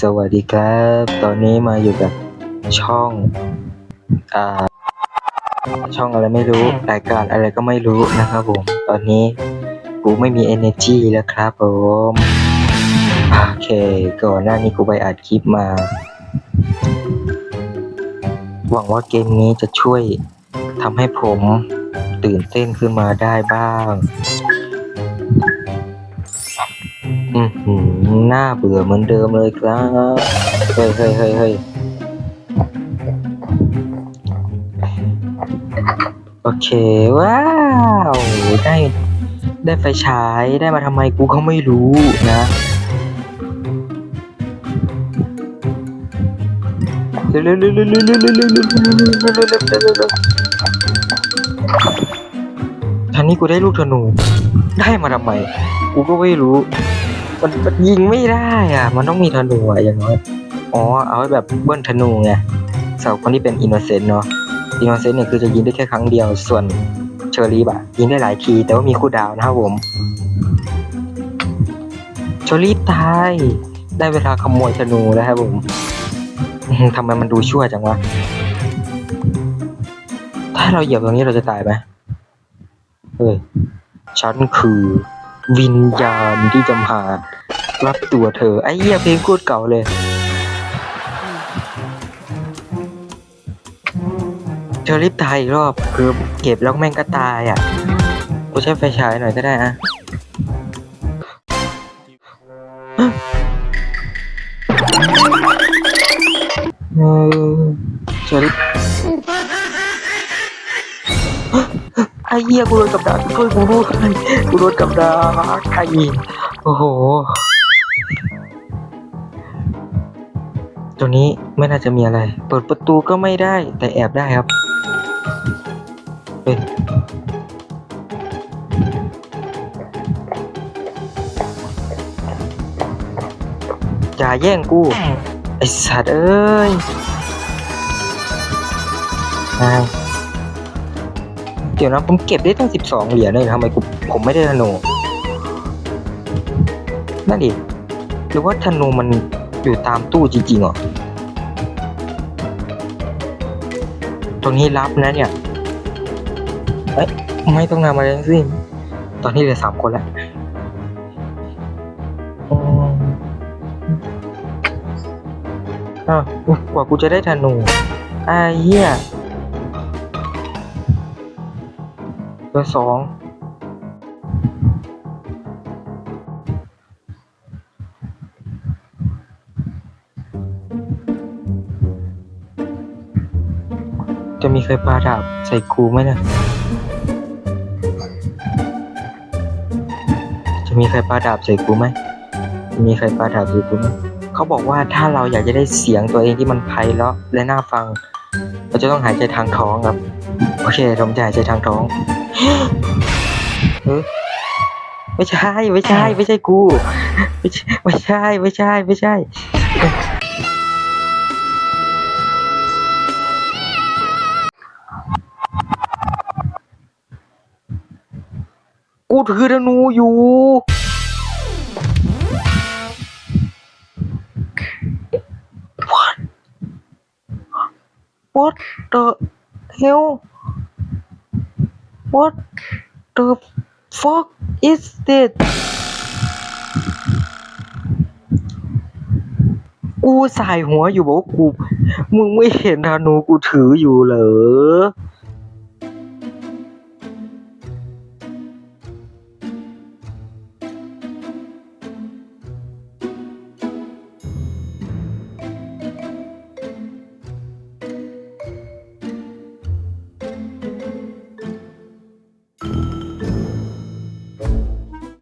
สวัสดีครับ ตอนนี้มาอยู่กับช่อง อ่า ช่องอะไรไม่รู้ รายการอะไรก็ไม่รู้นะครับผม ตอนนี้กูไม่มี energy แล้วครับผม โอเค ก่อนหน้านี้กูไปอัดคลิปมา หวังว่าเกมนี้จะช่วยทำให้ผมตื่นเต้นขึ้นมาได้บ้าง หน้าเบื่อเหมือนเดิมเลยครับ เฮ้ยเฮ้ยเฮ้ยเฮ้ยโอเค ว้าว ได้ ได้ไฟฉายได้มาทำไมกูเขาไม่รู้นะเร็วเร็วเร็วเร็วเร็วเร็วเร็วเร็วเร็วเร็วเร็วเร็วเร็วเร็วเร็วทันนี้กูได้ลูกธนูได้มาทำไมกูก็ไม่รู้ มันมันยิงไม่ได้อะ มันต้องมีธนูอะอย่างน้อย อ๋อ เอาไว้แบบเบิ้ลธนูไงสำหรับคนที่เป็นอินโนเซนต์เนาะ อินโนเซนต์เนี่ยคือจะยิงได้แค่ครั้งเดียว ส่วนเชอรี่อะยิงได้หลายที แต่ว่ามีคู่ดาวนะครับผม เชอรี่ตาย ได้เวลาขโมยธนูแล้วครับผมทำไมมันดูชั่วจังวะ ถ้าเราเหยียบตรงนี้เราจะตายไหมเฮ้ยฉันคือ วิญญาณที่จะมารับตัวเธอ ไอ้เหี้ยเพลงโคตรเก่าเลย เธอรีบตายอีกรอบ คือเก็บแล้วแม่งก็ตายอะ กูใช้ไฟฉายหน่อยก็ได้นะเออเชอรี่ไอ้เหี้ยกูโดนกับดักช่วยกูด้วยกูโดนกับดักไอ้โอ้โห ตรงนี้ไม่น่าจะมีอะไร เปิดประตูก็ไม่ได้ แต่แอบได้ครับเฮ้ยอย่าแย่งกู ไอสัตว์เอ้ยนาย เดี๋ยวนะผมเก็บได้ตั้งสิบสองเหรียญเลยนะทำไมกูผมไม่ได้ธนู นั่นดิหรือว่าธนูมันอยู่ตามตู้จริงๆเหรอ ตรงนี้รับนะเนี่ยเอ้ยไม่ต้องนำอะไรทั้งสิ้นตอนนี้เหลือสามคนแล้วอืมอ้าวกว่ากูจะได้ธนูไอ้เหี้ย เหลือสองจะมีใครปาดาบใส่กูไหมนี่ยจะมีใครปาดาบใส่กูไหมจะมีใครปาดาบใส่กูไหมเขาบอกว่าถ้าเราอยากจะได้เสียงตัวเองที่มันไพเราะและน่าฟัง เราจะต้องหายใจทางท้องครับ โอเคผมใจใจทางท้องไม่ใช่ไม่ใช่ไม่ใช่กู ไม่ใช่ไม่ใช่ไม่ใช่ไม่ใช่กูถือธนูอยู่ What What the hell What the fuck is this กูสายหัวอยู่บอกว่ากู มึงไม่เห็นธนูกูถืออยู่เหรอ